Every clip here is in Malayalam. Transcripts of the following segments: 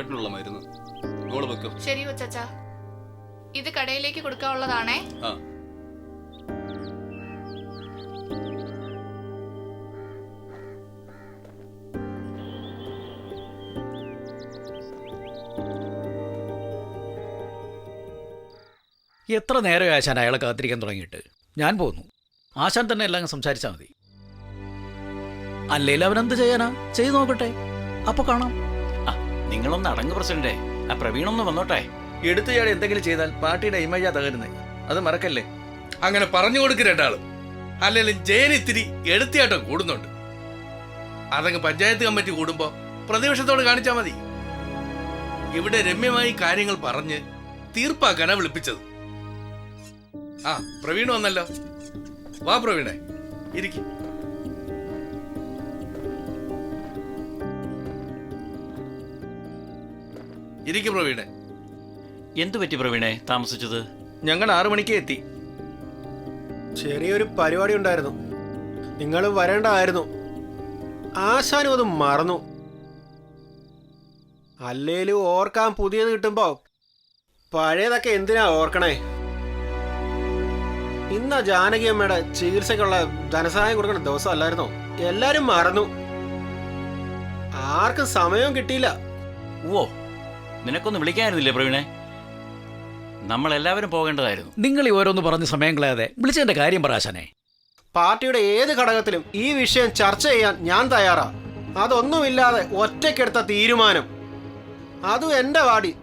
ചേട്ടനുള്ള മരുന്ന്. മോൾ വെക്കും. ശരി കൊച്ചാച്ച ഇത് കടയിലേക്ക് കൊടുക്കാനുള്ളതാണേ. ആ. എത്ര നേരമായി ആശാൻ അയാളെ കാത്തിരിക്കാൻ തുടങ്ങിയിട്ട്? ഞാൻ പോന്നു. ആശാൻ തന്നെ എല്ലാം സംസാരിച്ചാൽ മതി. അല്ലെങ്കിൽ അവനെന്ത് ചെയ്യാനാ? ചെയ്തു നോക്കട്ടെ. അപ്പൊ കാണാം. നിങ്ങളൊന്ന് അടങ്ങ് പ്രസിഡന്റെ ആ പ്രവീണൊന്ന് വന്നോട്ടെ. എടുത്തയാൾ എന്തെങ്കിലും ചെയ്താൽ പാർട്ടിയുടെ ഇമേജാ തകരുന്നേ അത് മറക്കല്ലേ? അങ്ങനെ പറഞ്ഞു കൊടുക്ക് രണ്ടാളും. അല്ലെങ്കിൽ ജയൻ ഇത്തിരി എടുത്തിയാട്ടം കൂടുന്നുണ്ട്. അതങ്ങ് പഞ്ചായത്ത് കമ്മിറ്റി കൂടുമ്പോ പ്രതിപക്ഷത്തോട് കാണിച്ചാ മതി. ഇവിടെ രമ്യമായി കാര്യങ്ങൾ പറഞ്ഞ് തീർപ്പാക്കാനാ വിളിപ്പിച്ചത്. ആ പ്രവീൺ വന്നല്ലോ. വാ പ്രവീണേ. ഇരിക്കും. ഇരിക്കും പ്രവീണെ. എന്തു പറ്റി പ്രവീണെ? താമസിച്ചത്? ഞങ്ങൾ ആറു മണിക്ക് എത്തി. ചെറിയൊരു പരിപാടി ഉണ്ടായിരുന്നു. നിങ്ങൾ വരേണ്ടതായിരുന്നു. ആശാനും അത് മറന്നു. അല്ലേലും ഓർക്കാൻ പുതിയത് കിട്ടുമ്പോ പഴയതൊക്കെ എന്തിനാ ഓർക്കണേ? ഇന്ന ജാനകി അമ്മയുടെ ചികിത്സയ്ക്കുള്ള ധനസഹായം കൊടുക്കുന്ന ദിവസം അല്ലായിരുന്നോ എല്ലാരും മറന്നു. ആർക്കും സമയവും കിട്ടിയില്ല. ഓ നിനക്കൊന്ന് വിളിക്കാനിരുന്നില്ലേ പ്രവീണെ? നമ്മൾ എല്ലാവരും പോകേണ്ടതായിരുന്നു. നിങ്ങൾ ഈ ഓരോന്ന് പറഞ്ഞ് സമയം കളയാതെ വിളിച്ചതിന്റെ കാര്യം പറയാശനെ പാർട്ടിയുടെ ഏത് ഘടകത്തിലും ഈ വിഷയം ചർച്ച ചെയ്യാൻ ഞാൻ തയ്യാറാ. അതൊന്നുമില്ലാതെ ഒറ്റയ്ക്കെടുത്ത തീരുമാനം. അതും എന്റെ വാടി.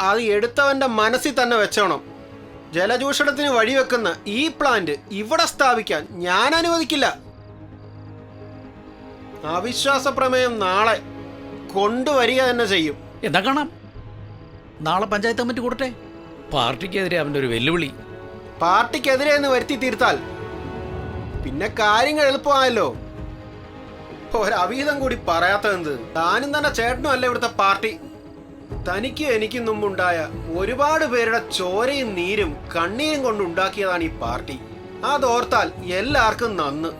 അത് എടുത്തവന്റെ മനസ്സിൽ തന്നെ വെച്ചോണം. ജലചൂഷണത്തിന് വഴിവെക്കുന്ന ഈ പ്ലാന്റ് ഇവിടെ സ്ഥാപിക്കാൻ ഞാൻ അനുവദിക്കില്ല. അവിശ്വാസ പ്രമേയം നാളെ. കൊണ്ടുവരിക തന്നെ ചെയ്യും. എന്താ കാണാം? നാളെ പഞ്ചായത്ത് കമ്മിറ്റി കൂടട്ടെ. പാർട്ടിക്കെതിരെ അവന്റെ ഒരു വെല്ലുവിളി. പാർട്ടിക്കെതിരെ എന്ന് വരുത്തി തീർത്താൽ പിന്നെ കാര്യങ്ങൾ എളുപ്പമായല്ലോ. ഒരവീതം കൂടി പറയാത്തതെന്ത് താനും തന്നെ ചേട്ടനും അല്ല ഇവിടുത്തെ പാർട്ടി? തനിക്ക് എനിക്കും മുമ്പുണ്ടായ ഒരുപാട് പേരുടെ ചോരയും നീരും കണ്ണീരും കൊണ്ടുണ്ടാക്കിയതാണ് ഈ പാർട്ടി. അതോർത്താൽ എല്ലാവർക്കും നന്ന്.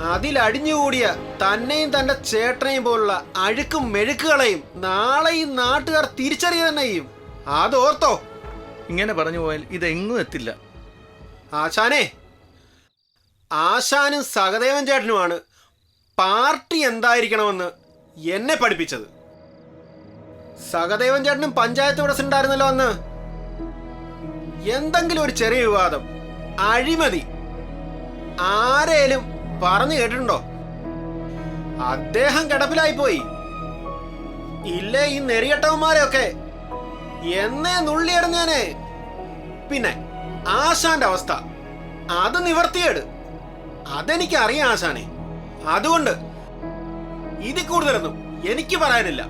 അതിലടിഞ്ഞുകൂടിയ തന്നെയും തന്റെ ചേട്ടനെയും പോലുള്ള അഴുക്കും മെഴുക്കുകളെയും നാളെ ഈ നാട്ടുകാർ തിരിച്ചറിയുക തന്നെ ചെയ്യും. അതോർത്തോ? ഇങ്ങനെ പറഞ്ഞു പോയാൽ ഇതെങ്ങും എത്തില്ല. ആശാനെ ആശാനും സഹദേവൻ ചേട്ടനുമാണ് പാർട്ടി എന്തായിരിക്കണമെന്ന് എന്നെ പഠിപ്പിച്ചത്. സഹദേവൻ ചേട്ടനും പഞ്ചായത്ത് പ്രസിഡന്റ് ആയിരുന്നല്ലോ അന്ന്. എന്തെങ്കിലും ഒരു ചെറിയ വിവാദം അഴിമതി ആരേലും പറഞ്ഞു കേട്ടിട്ടുണ്ടോ? അദ്ദേഹം കിടപ്പിലായി പോയി ഇല്ലേ ഈ നെറിയട്ടവന്മാരെയൊക്കെ എന്നേ നുള്ളിയെറിഞ്ഞേനെ പിന്നെ ആശാന്റെ അവസ്ഥ. അത് നിവർത്തിയേട്. അതെനിക്ക് അറിയാം ആശാനെ. അതുകൊണ്ട് ഇതിൽ കൂടുതലൊന്നും എനിക്ക് പറയാനില്ല.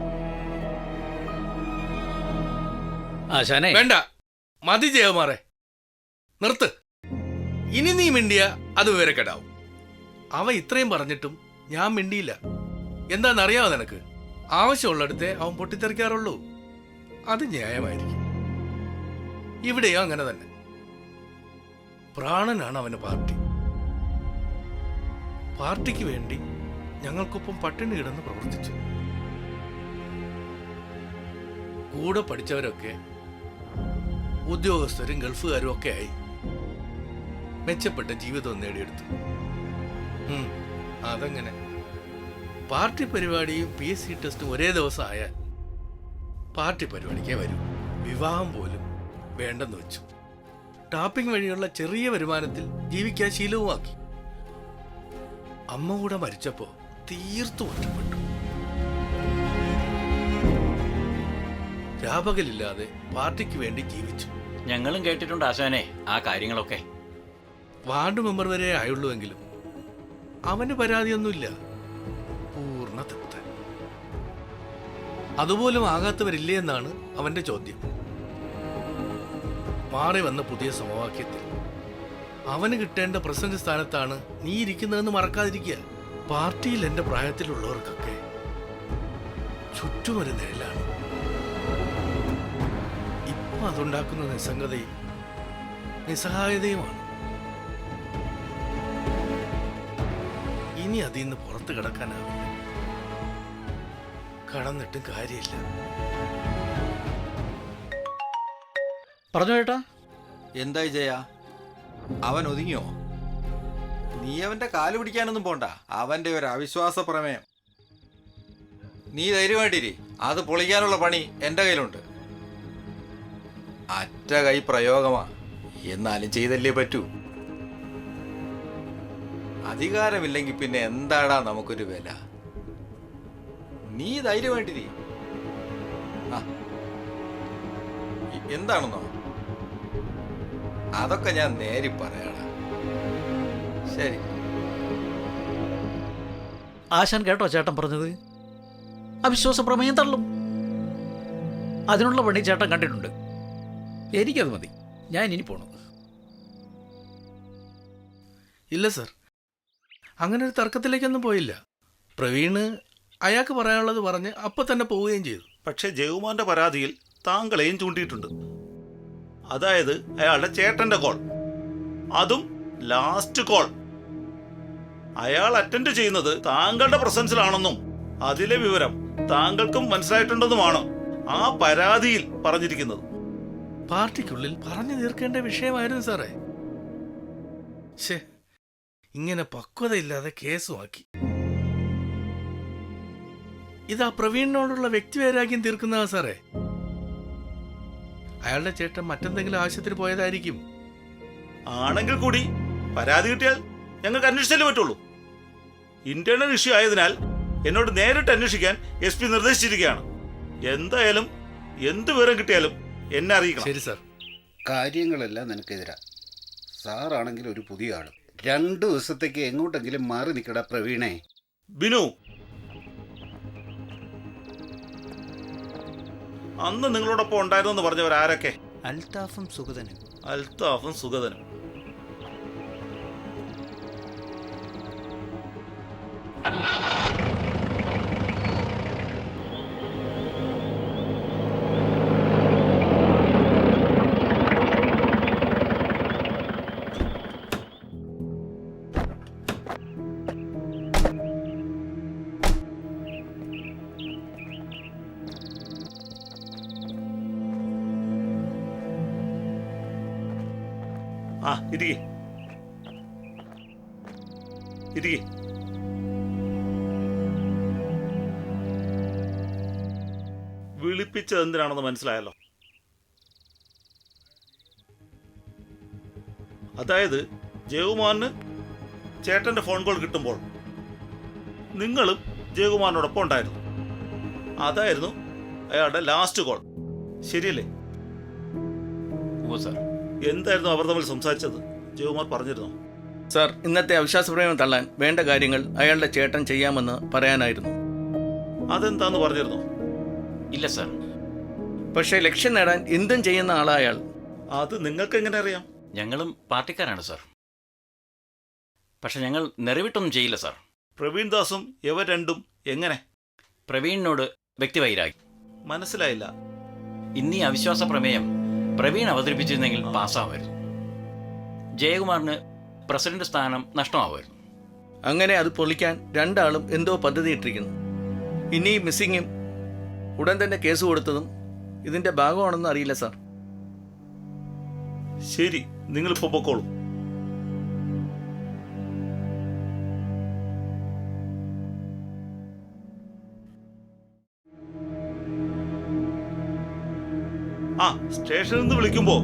ആശാനെ. വേണ്ട. മതി ജയകുമാറെ. നിർത്ത്. ഇനി നീ മിണ്ടിയ അത് വിവരക്കെടാവും. അവ ഇത്രയും പറഞ്ഞിട്ടും ഞാൻ മിണ്ടിയില്ല. എന്താണെന്നറിയാവോ നിനക്ക്? ആവശ്യമുള്ളിടത്തെ അവൻ പൊട്ടിത്തെറിക്കാറുള്ളൂ. അത് ന്യായമായിരിക്കും. ഇവിടെയോ അങ്ങനെ തന്നെ. പ്രാണനാണ് അവന് പാർട്ടി. പാർട്ടിക്ക് വേണ്ടി ഞങ്ങൾക്കൊപ്പം പട്ടിണി കിടന്ന് പ്രവർത്തിച്ചു. കൂടെ പഠിച്ചവരൊക്കെ ഉദ്യോഗസ്ഥരും ഗൾഫുകാരും ഒക്കെ ആയി മെച്ചപ്പെട്ട ജീവിതം നേടിയെടുത്തു. അതങ്ങനെ. പാർട്ടി പരിപാടിയും പി എസ് സി ടെസ്റ്റും ഒരേ ദിവസം ആയാൽ പാർട്ടി പരിപാടിക്കേ വരും. വിവാഹം പോലും വേണ്ടെന്ന് വെച്ചു. ടാപ്പിംഗ് വഴിയുള്ള ചെറിയ വരുമാനത്തിൽ ജീവിക്കാൻ ശീലവുമാക്കി. അമ്മ കൂടെ മരിച്ചപ്പോ തീർത്തും ഒറ്റപ്പെട്ടു. രാപകലില്ലാതെ പാർട്ടിക്ക് വേണ്ടി ജീവിച്ചു. ഞങ്ങളും കേട്ടിട്ടുണ്ട് ആശാനെ ആ കാര്യങ്ങളൊക്കെ. വാർഡ് മെമ്പർ വരെ ആയുള്ളൂവെങ്കിലും അവന് പരാതിയൊന്നുമില്ല. പൂർണ തൃപ്തൻ അതുപോലും ആകാത്തവരില്ലേ എന്നാണ് അവന്റെ ചോദ്യം. മാറി വന്ന പുതിയ സമവാക്യത്തിൽ അവന് കിട്ടേണ്ട പ്രസന്റ് സ്ഥാനത്താണ് നീ ഇരിക്കുന്നതെന്ന് മറക്കാതിരിക്കുക. പാർട്ടിയിൽ എന്റെ പ്രായത്തിലുള്ളവർക്കൊക്കെ ചുറ്റുമൊരു നേലാണ് ഇപ്പൊ അതുണ്ടാക്കുന്ന നിസ്സംഗതയും നിസ്സഹായതയുമാണ്. ഇനി അതിൽ നിന്ന് പുറത്തു കിടക്കാനാവില്ല. കടന്നിട്ടും കാര്യമില്ല. പറഞ്ഞു കേട്ടാ എന്തായി ജയ അവൻ ഒതുങ്ങിയോ? നീ അവന്റെ കാൽ പിടിക്കാനൊന്നും പോണ്ട. അവന്റെ ഒരു അവിശ്വാസ പ്രമേയം. നീ ധൈര്യമായിട്ടിരി. അത് പൊളിക്കാനുള്ള പണി എന്റെ കയ്യിലുണ്ട്. അറ്റ കൈ പ്രയോഗമാ. എന്നാലും ചെയ്തല്ലേ പറ്റൂ. അധികാരമില്ലെങ്കിൽ പിന്നെ എന്താടാ നമുക്കൊരു വില? നീ ധൈര്യമായിട്ടിരി ആ. എന്താണെന്നോ? അതൊക്കെ ഞാൻ നേരി പറയാടാ. ശരി. ആശാൻ കേട്ടോ ചേട്ടൻ പറഞ്ഞത്? അവിശ്വാസ പ്രമേയം തള്ളും. അതിനുള്ള പണി ചേട്ടൻ കണ്ടിട്ടുണ്ട്. എനിക്കത് മതി. ഞാൻ ഇനി പോണു. ഇല്ല സർ. അങ്ങനെ ഒരു തർക്കത്തിലേക്കൊന്നും പോയില്ല. പ്രവീണ് അയാൾക്ക് പറയാനുള്ളത് പറഞ്ഞ് അപ്പൊ തന്നെ പോവുകയും ചെയ്തു. പക്ഷേ ജയകുമാറിന്റെ പരാതിയിൽ താങ്കളെയും ചൂണ്ടിയിട്ടുണ്ട്. അതായത് അയാളുടെ ചേട്ടന്റെ കോൾ. അതും ലാസ്റ്റ് കോൾ. അയാൾ അറ്റൻഡ് ചെയ്യുന്നത് താങ്കളുടെ പ്രസൻസിലാണെന്നും അതിലെ വിവരം താങ്കൾക്കും മനസ്സിലായിട്ടുണ്ടെന്നുമാണ് ആ പരാതിയിൽ പറഞ്ഞിരിക്കുന്നത്. പാർട്ടിക്കുള്ളിൽ പറഞ്ഞു തീർക്കേണ്ട വിഷയമായിരുന്നു സാറേ. ശേ ഇങ്ങനെ പക്വതയില്ലാതെ കേസുമാക്കി ഇതാ പ്രവീണിനോടുള്ള വ്യക്തിവൈരാഗ്യം തീർക്കുന്നതാ സാറേ. അയാളുടെ ചേട്ടൻ മറ്റെന്തെങ്കിലും ആവശ്യത്തിന് പോയതായിരിക്കും. ആണെങ്കിൽ കൂടി പരാതി കിട്ടിയാൽ ഞങ്ങൾക്ക് അന്വേഷിച്ചാലേ പറ്റുള്ളൂ. ഇന്റേണൽ ഇഷ്യൂ ആയതിനാൽ എന്നോട് നേരിട്ട് അന്വേഷിക്കാൻ എസ് പി നിർദ്ദേശിച്ചിരിക്കുകയാണ്. എന്തായാലും എന്ത് വിവരം കിട്ടിയാലും എന്നെ അറിയിക്കണം. ശരി സാർ. കാര്യങ്ങളെല്ലാം നിനക്കെതിരാ. സാറാണെങ്കിൽ ഒരു പുതിയ ആൾ. രണ്ടു ദിവസത്തേക്ക് എങ്ങോട്ടെങ്കിലും മാറി നിൽക്കടാ പ്രവീണേ. ബിനു. അന്ന് നിങ്ങളോടൊപ്പം ഉണ്ടായിരുന്നെന്ന് പറഞ്ഞവർ ആരൊക്കെ? അൽതാഫും സുഗതനും. അൽതാഫും സുഗതനും. വിളിപ്പിച്ചത് എന്തിനാണെന്ന് മനസ്സിലായല്ലോ. അതായത് ജയകുമാറിന് ചേട്ടന്റെ ഫോൺ കോൾ കിട്ടുമ്പോൾ നിങ്ങളും ജയകുമാറിനോടൊപ്പം ഉണ്ടായിരുന്നു. അതായിരുന്നു അയാളുടെ ലാസ്റ്റ് കോൾ ശരിയല്ലേ? സാർ. എന്തായിരുന്നു അവർ തമ്മിൽ സംസാരിച്ചത്? ജയകുമാർ പറഞ്ഞിരുന്നു? സാർ ഇന്നത്തെ അവിശ്വാസപ്രമേയം തള്ളാൻ വേണ്ട കാര്യങ്ങൾ അയാളുടെ ചേട്ടൻ ചെയ്യാമെന്ന് പറയാനായിരുന്നു. അതെന്താന്ന് പറഞ്ഞിരുന്നു? ഇല്ല സാർ. പക്ഷേ ലക്ഷ്യം നേടാൻ എന്തും ചെയ്യുന്ന ആളാ അയാൾ അത് നിങ്ങൾക്ക് എങ്ങനെ അറിയാം? ഞങ്ങളും പാർട്ടിക്കാരാണ് സാർ. പക്ഷെ ഞങ്ങൾ നിറവിട്ടൊന്നും ചെയ്യില്ല സാർ. പ്രവീൺ ദാസും ഇവർ രണ്ടും എങ്ങനെ? പ്രവീണിനോട് വ്യക്തിവൈരാഗ്യം. മനസ്സിലായില്ല. ഇന്നീ അവിശ്വാസ പ്രമേയം പ്രവീൺ അവതരിപ്പിച്ചിരുന്നെങ്കിൽ പാസ്സാവായിരുന്നു ജയകുമാറിന് പ്രസിഡന്റ് സ്ഥാനം നഷ്ടമാവായിരുന്നു അങ്ങനെ അത് പൊളിക്കാൻ രണ്ടാളും എന്തോ പദ്ധതി ഇട്ടിരിക്കുന്നു ഇനി മിസ്സിങ്ങും ഉടൻ തന്നെ കേസ് കൊടുത്തതും ഇതിന്റെ ഭാഗമാണെന്ന് അറിയില്ല സാർ. ശരി നിങ്ങളിപ്പോ പൊക്കോളൂ. ആ സ്റ്റേഷനിൽ നിന്ന് വിളിക്കുമ്പോ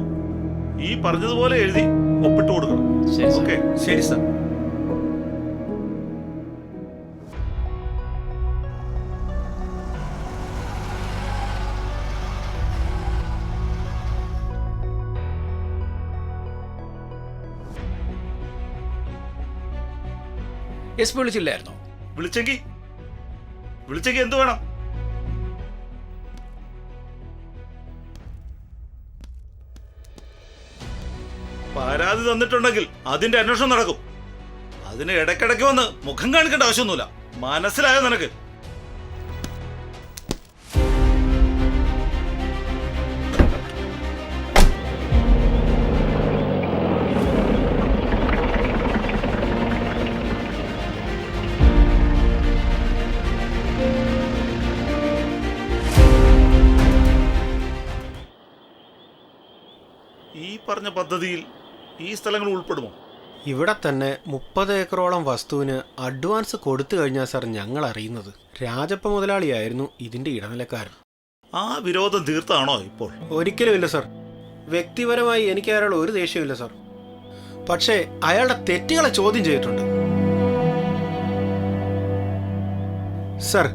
ഈ പറഞ്ഞതുപോലെ എഴുതി ഒപ്പിട്ട് കൊടുക്കണം. ശരി സാർ ഓക്കെ. ശരി സാർ എസ് പി വിളിച്ചില്ലായിരുന്നോ? വിളിച്ചെങ്കി. വിളിച്ചെങ്കി എന്ത് വേണം? പരാതി തന്നിട്ടുണ്ടെങ്കിൽ അതിന്റെ അന്വേഷണം നടക്കും. അതിന് ഇടയ്ക്കിടയ്ക്ക് വന്ന് മുഖം കാണിക്കേണ്ട ആവശ്യമൊന്നുമില്ല. മനസ്സിലായോ നിനക്ക്? ഈ പറഞ്ഞ പദ്ധതിയിൽ ഈ സ്ഥലങ്ങൾ ഉൾപ്പെടുമോ? ഇവിടെ തന്നെ മുപ്പത് ഏക്കറോളം വസ്തുവിന് അഡ്വാൻസ് കൊടുത്തു കഴിഞ്ഞാൽ സാർ ഞങ്ങൾ അറിയുന്നത്. രാജപ്പ മുതലാളിയായിരുന്നു ഇതിന്റെ ഇടനിലക്കാരൻ. ആ വിരോധം തീർത്താണോ ഇപ്പോൾ? ഒരിക്കലും ഇല്ല സാർ. വ്യക്തിപരമായി എനിക്ക് അയാളോട് ഒരു ദേഷ്യമില്ല സാർ. പക്ഷേ അയാളുടെ തെറ്റുകളെ ചോദ്യം ചെയ്തിട്ടുണ്ട്. സാർ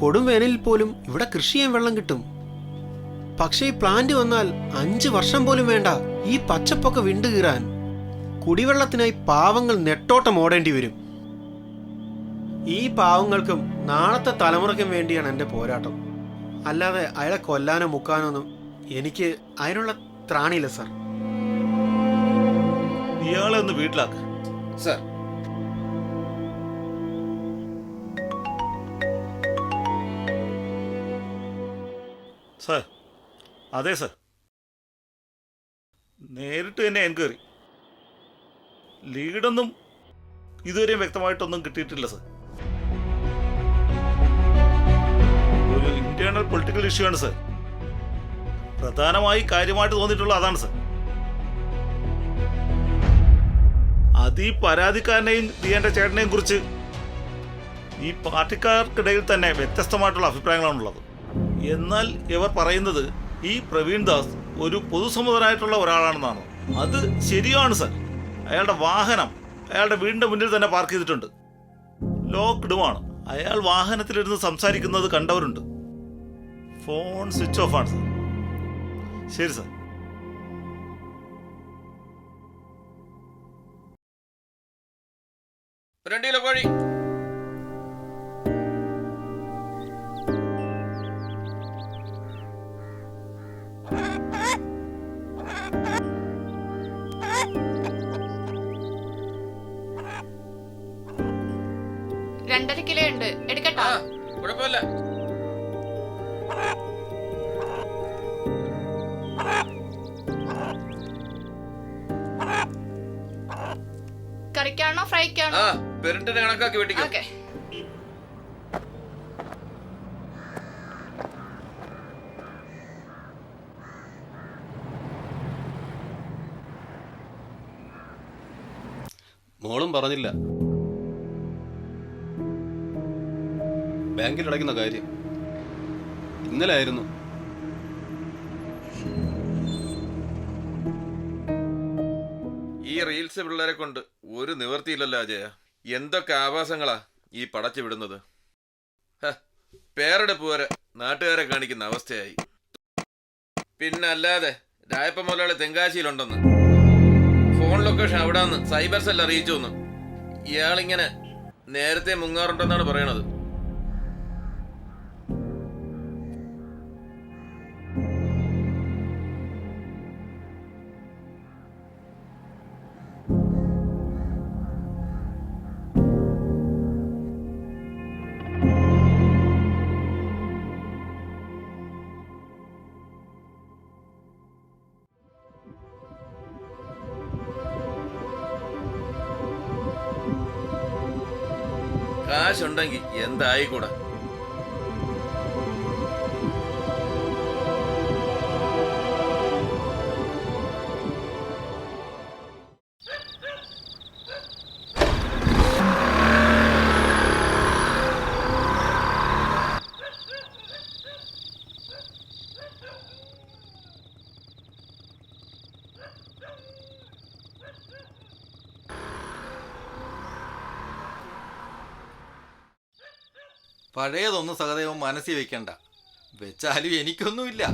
കൊടും വേനലിൽ പോലും ഇവിടെ കൃഷി ചെയ്യാൻ വെള്ളം കിട്ടും. പക്ഷേ ഈ പ്ലാന്റ് വന്നാൽ അഞ്ച് വർഷം പോലും വേണ്ട. ഈ പച്ചപ്പൊക്കെ വിണ്ടുകീറാൻ കുടിവെള്ളത്തിനായി പാവങ്ങൾ നെട്ടോട്ടം ഓടേണ്ടി വരും. ഈ പാവങ്ങൾക്കും നാളത്തെ തലമുറയ്ക്കും വേണ്ടിയാണ് എന്റെ പോരാട്ടം. അല്ലാതെ അയാളെ കൊല്ലാനോ മുക്കാനോ ഒന്നും എനിക്ക് അതിനുള്ള ത്രാണിയില്ല സർ. ഇയാളെ ഒന്ന് വീട്ടിലാക്ക്. സർ. സാർ അതെ സർ. നേരിട്ട് തന്നെ എൻക്വയറി. ലീഡൊന്നും ഇതുവരെയും വ്യക്തമായിട്ടൊന്നും കിട്ടിയിട്ടില്ല സർ. ഒരു ഇന്റേണൽ പൊളിറ്റിക്കൽ ഇഷ്യൂ ആണ് സർ. പ്രധാനമായി കാര്യമായിട്ട് തോന്നിയിട്ടുള്ള അതാണ് സർ. അത് ഈ പരാതിക്കാരനെയും ദിയന്റെ ചേട്ടനെയും കുറിച്ച് ഈ പാർട്ടിക്കാർക്കിടയിൽ തന്നെ വ്യത്യസ്തമായിട്ടുള്ള അഭിപ്രായങ്ങളാണുള്ളത്. എന്നാൽ ഇവർ പറയുന്നത് ഈ പ്രവീൺ ദാസ് ഒരു പൊതുസമ്മതനായിട്ടുള്ള ഒരാളാണെന്നാണ്. അത് ശരിയാണ് സർ. അയാളുടെ വാഹനം അയാളുടെ വീടിന്റെ മുന്നിൽ തന്നെ പാർക്ക് ചെയ്തിട്ടുണ്ട്. ലോക്ക്ഡുമാണ്. അയാൾ വാഹനത്തിലിരുന്ന് സംസാരിക്കുന്നത് കണ്ടവരുണ്ട്. ഫോൺ സ്വിച്ച് ഓഫ് ആണ് സർ. ശരി സർ. രണ്ട് കിലോ കറിക്കാണോ ഫ്രൈക്കാണോ? പെരണ്ടിന് കണക്കാക്കി വെട്ടിക്കോ. ഓക്കെ. മോളും പറഞ്ഞില്ല. ബാങ്കിൽ അടയ്ക്കുന്ന കാര്യം. ഇന്നലെ ആയിരുന്നു. ഈ റീൽസ് പിള്ളേരെ കൊണ്ട് ഒരു നിവർത്തിയില്ലല്ലോ അജയ. എന്തൊക്കെ ആവാസങ്ങളാ ഈ പടച്ചു വിടുന്നത്? പേരുടെ വരെ നാട്ടുകാരെ കാണിക്കുന്ന അവസ്ഥയായി. പിന്നെ അല്ലാതെ രായപ്പ മുതലാളി തെങ്കാശിയിലുണ്ടെന്ന്. ഫോൺ ലൊക്കേഷൻ അവിടെ നിന്ന് സൈബർ സെൽ അറിയിച്ചു ഇയാളിങ്ങനെ നേരത്തെ മുങ്ങാറുണ്ടെന്നാണ് പറയണത്. കാശുണ്ടെങ്കിൽ എന്തായിക്കൂടാ? പഴയതൊന്നും സഹദേവൻ മനസ്സിൽ വെക്കണ്ട. വെച്ചാലും എനിക്കൊന്നുമില്ല.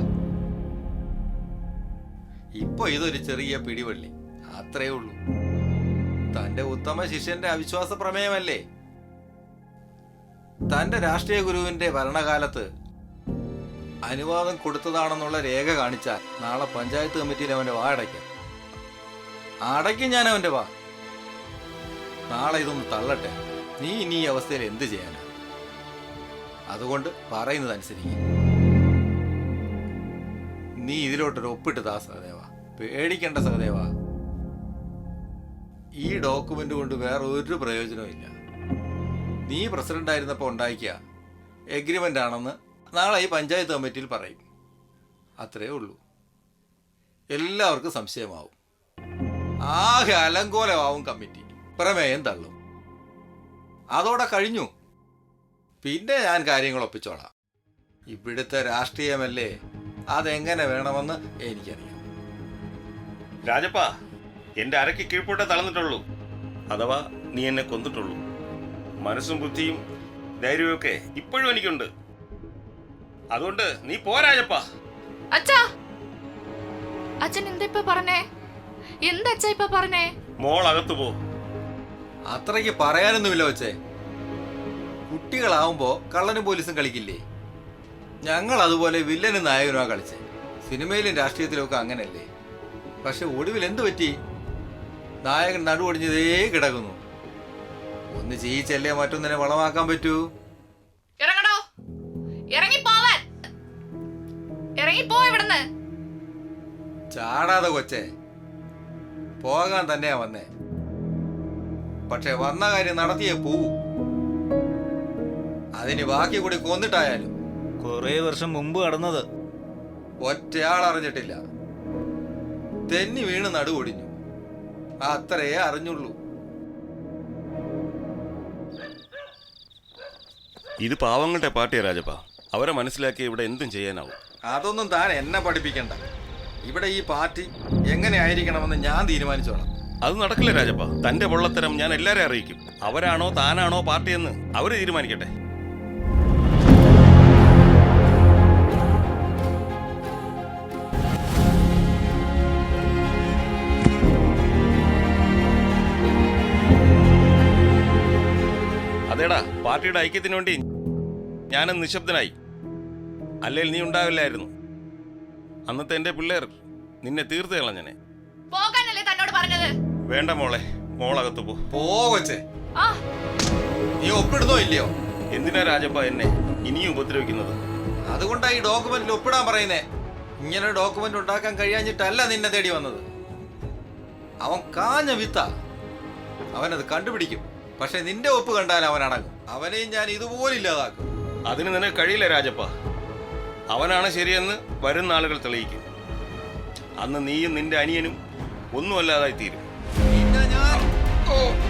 ഇപ്പൊ ഇതൊരു ചെറിയ പിടിവള്ളി. അത്രേ ഉള്ളൂ. തന്റെ ഉത്തമ ശിഷ്യന്റെ അവിശ്വാസ പ്രമേയമല്ലേ? തന്റെ രാഷ്ട്രീയ ഗുരുവിന്റെ ഭരണകാലത്ത് അനുവാദം കൊടുത്തതാണെന്നുള്ള രേഖ കാണിച്ചാൽ നാളെ പഞ്ചായത്ത് കമ്മിറ്റിയിൽ അവന്റെ വാ അടയ്ക്കാം. അടയ്ക്കും ഞാൻ അവന്റെ വാ. നാളെ ഇതൊന്ന് തള്ളട്ടെ. നീ ഇനി ഈ അവസ്ഥയിൽ എന്ത് ചെയ്യാനാ? അതുകൊണ്ട് പറയുന്നത് അനുസരിക്കും നീ ഇതിലോട്ടൊരു ഒപ്പിട്ട് താ സഹദേവ. പേടിക്കേണ്ട സഹദേവ. ഈ ഡോക്യുമെന്റ് കൊണ്ട് വേറെ ഒരു പ്രയോജനവും ഇല്ല. നീ പ്രസിഡന്റ് ആയിരുന്നപ്പോൾ ഉണ്ടാക്കിയ എഗ്രിമെന്റ് ആണെന്ന് നാളെ ഈ പഞ്ചായത്ത് കമ്മിറ്റിയിൽ പറയും. അത്രേ ഉള്ളൂ. എല്ലാവർക്കും സംശയമാവും. ആകെ അലങ്കോലമാവും കമ്മിറ്റി. പ്രമേയം തള്ളും. അതോടെ കഴിഞ്ഞു. പിന്നെ ഞാൻ കാര്യങ്ങൾ ഒപ്പിച്ചോളാം. ഇവിടുത്തെ രാഷ്ട്രീയമല്ലേ അതെങ്ങനെ വേണമെന്ന് എനിക്കറിയാം. രാജപ്പ എന്റെ അരയ്ക്ക് കീഴ്പോട്ടെ തളർന്നിട്ടുള്ളൂ. അഥവാ നീ എന്നെ കൊന്നിട്ടുള്ളൂ. മനസ്സും ബുദ്ധിയും ധൈര്യമൊക്കെ ഇപ്പോഴും എനിക്കുണ്ട്. അതുകൊണ്ട് നീ പോ രാജപ്പ. അച്ഛാ അച്ഛൻ എന്താ ഇപ്പൊ പറഞ്ഞേ? എന്താ അച്ഛാ ഇപ്പൊ പറഞ്ഞേ? മോൾ അകത്തു പോ. അത്രയ്ക്ക് പറയാനൊന്നുമില്ല വെച്ചേ കുട്ടികളാവുമ്പോ കള്ളനും പോലീസും കളിക്കില്ലേ? ഞങ്ങൾ അതുപോലെ വില്ലനും നായകനുമാ കളിച്ചേ. സിനിമയിലും രാഷ്ട്രീയത്തിലും ഒക്കെ അങ്ങനല്ലേ. പക്ഷെ ഒടുവിൽ എന്തു പറ്റി? നായകൻ നടുവൊടിഞ്ഞതേ കിടക്കുന്നു. ഒന്ന് ചെയ്യിച്ചല്ലേ മറ്റൊന്നിനെ വളമാക്കാൻ പറ്റൂ? ഇറങ്ങടോ. ഇറങ്ങി ഇറങ്ങിപ്പോ ഇവിടുന്ന്. ചാടാതെ കൊച്ചേ. പോകാൻ തന്നെയാ വന്നേ. പക്ഷെ വന്ന കാര്യം നടത്തിയേ പോവൂ. അതിന് ബാക്കി കൂടി കൊന്നിട്ടായാലും കുറെ വർഷം മുമ്പ് കടന്നത്. ഒറ്റയാൾ അറിഞ്ഞിട്ടില്ല. തെന്നി വീണ് നടുപൊടിഞ്ഞു അത്രയേ അറിഞ്ഞുള്ളൂ. ഇത് പാവങ്ങളുടെ പാർട്ടിയാ രാജപ്പ. അവരെ മനസ്സിലാക്കി ഇവിടെ എന്തും ചെയ്യാനാവും. അതൊന്നും താൻ എന്നെ പഠിപ്പിക്കണ്ട. ഇവിടെ ഈ പാർട്ടി എങ്ങനെ ആയിരിക്കണമെന്ന് ഞാൻ തീരുമാനിച്ചോളാം. അത് നടക്കില്ല രാജപ്പ. തന്റെ പൊള്ളത്തരം ഞാൻ എല്ലാരെയും അറിയിക്കും. അവരാണോ താനാണോ പാർട്ടിയെന്ന് അവർ തീരുമാനിക്കട്ടെ. പാർട്ടിയുടെ ഐക്യത്തിന് വേണ്ടി ഞാനും നിശബ്ദനായി. അല്ലെങ്കിൽ നീ ഉണ്ടാവില്ലായിരുന്നു. അന്നത്തെ എന്റെ പിള്ളേർ നിന്നെ തീർത്ത് കളഞ്ഞനെ. പോകാനല്ലേ തന്നോട് പറഞ്ഞത്? വേണ്ട മോളെ മോളകത്ത് പോ. പോവച്ചേ ആ. നീ ഒപ്പിടുന്നോ ഇല്ലയോ? എന്തിനാ രാജപ്പ എന്നെ ഇനിയും ഉപദ്രവിക്കുന്നത്? അതുകൊണ്ടാ ഈ ഡോക്യുമെന്റിൽ ഒപ്പിടാൻ പറയുന്നേ. ഇങ്ങനെ ഡോക്യുമെന്റ് ഉണ്ടാക്കാൻ കഴിയാഞ്ഞിട്ടല്ല നിന്നെ തേടി വന്നത്. അവൻ കാഞ്ഞ വിത്ത. അവനത് കണ്ടുപിടിക്കും. പക്ഷെ നിന്റെ ഒപ്പ് കണ്ടാൽ അവൻ അടങ്ങും. അവനെയും ഞാൻ ഇതുപോലെ ഇല്ലാതാക്കും. അതിന് നിനക്ക് കഴിയില്ല രാജപ്പ. അവനാണ് ശരിയെന്ന് വരുന്ന ആളുകൾ തെളിയിക്കും. അന്ന് നീയും നിന്റെ അനിയനും ഒന്നുമല്ലാതായി തീരും. പിന്നെ ഞാൻ കരയല്ലേ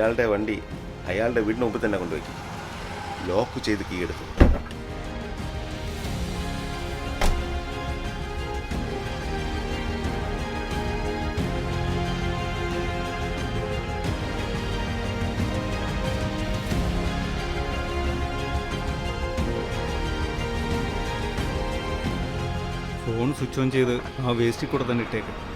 അയാളുടെ വണ്ടി അയാളുടെ വീടിന് മുമ്പ് തന്നെ കൊണ്ടുപോയി. ലോക്ക് ചെയ്ത് കീ എടുത്തു. ഫോൺ സ്വിച്ച് ഓൺ ചെയ്ത് ആ വേസ്റ്റിൽ കൂടെ തന്നെ ഇട്ടേക്ക്.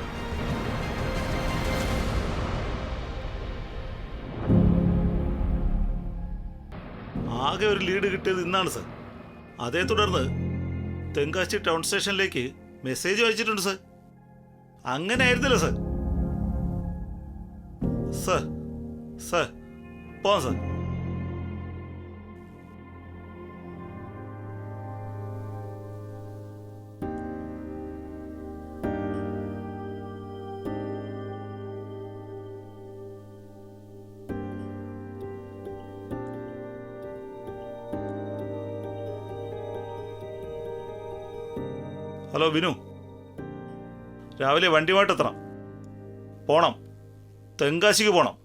ആകെ ഒരു ലീഡ് കിട്ടിയത് ഇന്നാണ് സർ. അതേ തുടർന്ന് തെങ്കാശി ടൗൺ സ്റ്റേഷനിലേക്ക് മെസ്സേജ് അയച്ചിട്ടുണ്ട് സർ. അങ്ങനെ ആയിരുന്നില്ല സർ. സർ സർ പോവാം സർ. ഹലോ വിനു. രാവിലെ വണ്ടിയുമായിട്ട് എത്തണം പോണം. തെങ്കാശിക്ക് പോണം.